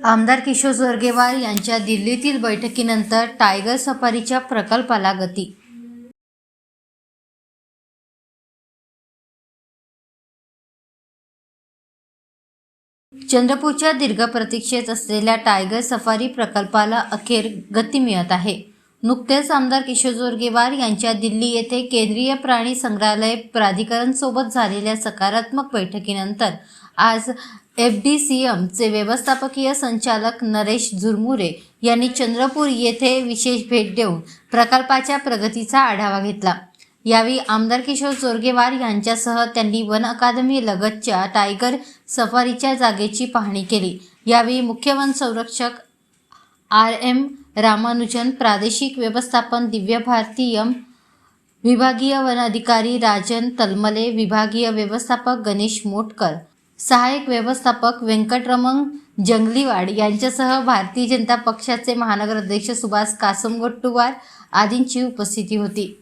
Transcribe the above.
आमदार किशोर जोरगेवार यांच्या दिल्लीतील बैठकीनंतर टायगर सफारीच्या प्रकल्पाला गती. चंद्रपूरच्या दीर्घ प्रतीक्षेत असलेल्या टायगर सफारी प्रकल्पाला अखेर गती मिळत आहे. नुकतेच आमदार किशोर जोरगेवार यांच्या दिल्ली येथे केंद्रीय प्राणी संग्रहालय प्राधिकरण सोबत झालेल्या सकारात्मक बैठकीनंतर आज एफ डी सी एमचे व्यवस्थापकीय संचालक नरेश झुरमुरे यांनी चंद्रपूर येथे विशेष भेट देऊन प्रकल्पाच्या प्रगतीचा आढावा घेतला. यावेळी आमदार किशोर जोरगेवार यांच्यासह त्यांनी वन अकादमी लगतच्या टायगर सफारीच्या जागेची पाहणी केली. यावेळी मुख्य वन संरक्षक आर एम रामानुजन प्रादेशिक व्यवस्थापन दिव्य भारती एम विभागीय वन अधिकारी राजन तलमले विभागीय व्यवस्थापक गणेश मोटकर सहाय्यक व्यवस्थापक व्यंकटरमण जंगलीवाड यांच्यासह भारतीय जनता पक्षाचे महानगर अध्यक्ष सुभाष कासमगोट्टुवार आदींची उपस्थिती होती.